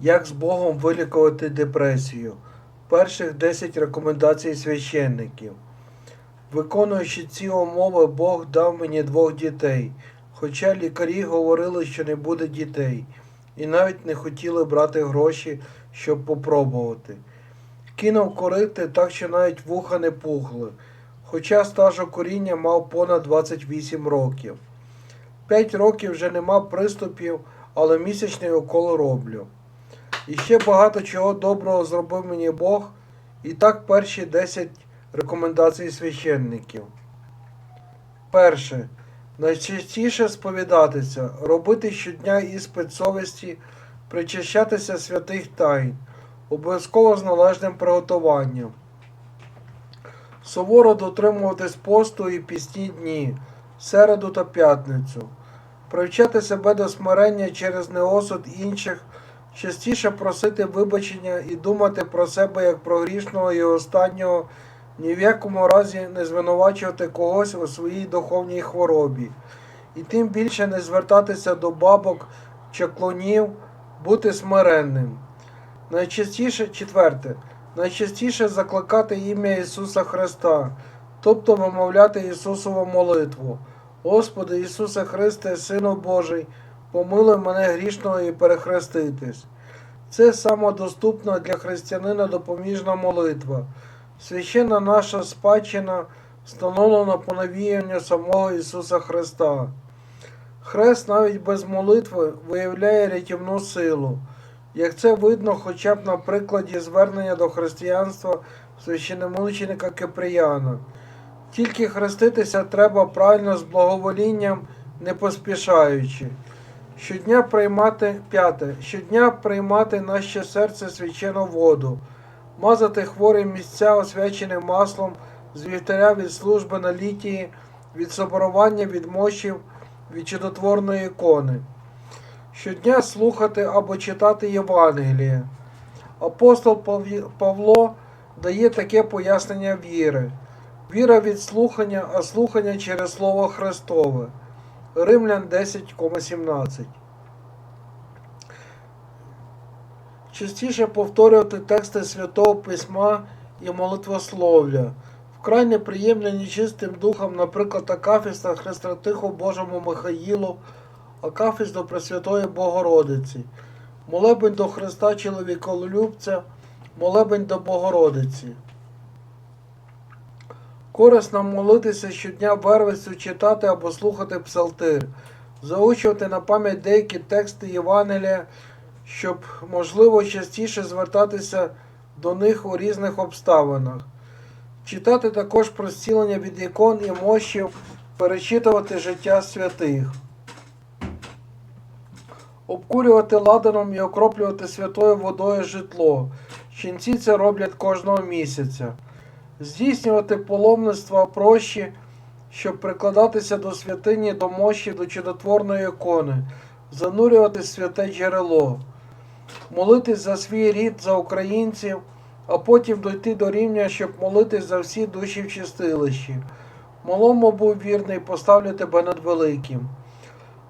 Як з Богом вилікувати депресію. Перших 10 рекомендацій священників. Виконуючи ці умови, Бог дав мені двох дітей, хоча лікарі говорили, що не буде дітей, і навіть не хотіли брати гроші, щоб попробувати. Кинув корити так, що навіть вуха не пухли, хоча стажу коріння мав понад 28 років. П'ять років вже нема приступів, але місячний укол роблю. І ще багато чого доброго зробив мені Бог, і так перші 10 рекомендацій священників. Перше. Найчастіше сповідатися, робити щодня іспит совісті, причащатися святих тайн, обов'язково з належним приготуванням. Суворо дотримуватись посту і пісні дні, середу та п'ятницю, привчати себе до смирення через неосуд інших, частіше просити вибачення і думати про себе як про грішного і останнього, ні в якому разі не звинувачувати когось у своїй духовній хворобі, і тим більше не звертатися до бабок чи клонів, бути смиренним. Найчастіше, четверте, найчастіше закликати ім'я Ісуса Христа, тобто вимовляти Ісусову молитву. Господи Ісусе Христе, Сину Божий, помилуй мене грішного і перехреститись. Це самодоступна для християнина допоміжна молитва. Священна наша спадщина встановлена по навіянню самого Ісуса Христа. Хрест навіть без молитви виявляє рятівну силу, як це видно хоча б на прикладі звернення до християнства священномученика Киприяна. Тільки хреститися треба правильно з благоволінням, не поспішаючи. Щодня приймати п'яте. Щодня приймати наше серце свячену воду, мазати хворі місця освяченим маслом з вівтаря від служби на літії, від соборування від мощів, від чудотворної ікони. Щодня слухати або читати Євангеліє. Апостол Павло дає таке пояснення віри. Віра від слухання, а слухання через Слово Христове. Римлян 10,17. Частіше повторювати тексти Святого Письма і молитвослов'я. Вкрай неприємно нечистим духом, наприклад, Акафіст та Хрестратиху Божому Михаїлу, Акафіст до Пресвятої Богородиці, молебень до Христа Чоловіколюбця, молебень до Богородиці. Корисно молитися щодня вервицю, читати або слухати псалтир, заучувати на пам'ять деякі тексти Євангелія, щоб можливо частіше звертатися до них у різних обставинах. Читати також про зцілення від ікон і мощів, перечитувати життя святих. Обкурювати ладаном і окроплювати святою водою житло. Ченці це роблять кожного місяця здійснювати паломництва прощі, щоб прикладатися до святині, до мощі, до чудотворної ікони, занурювати святе джерело, молитись за свій рід, за українців, а потім дойти до рівня, щоб молитись за всі душі в чистилищі. Малому був вірний, поставлю тебе над великим.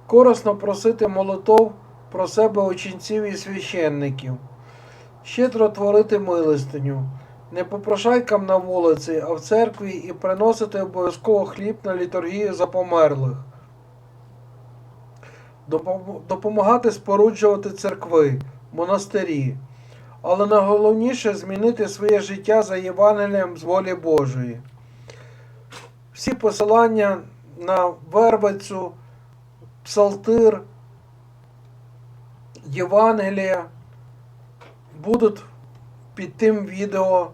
Корисно просити молитов про себе очінців і священників, щедро творити милостиню. Не попрошайкам на вулиці, а в церкві і приносити обов'язково хліб на літургію за померлих. Допомагати споруджувати церкви, монастирі. Але найголовніше змінити своє життя за Євангелієм з волі Божої. Всі посилання на Вервицю, Псалтир, Євангелія будуть під тим відео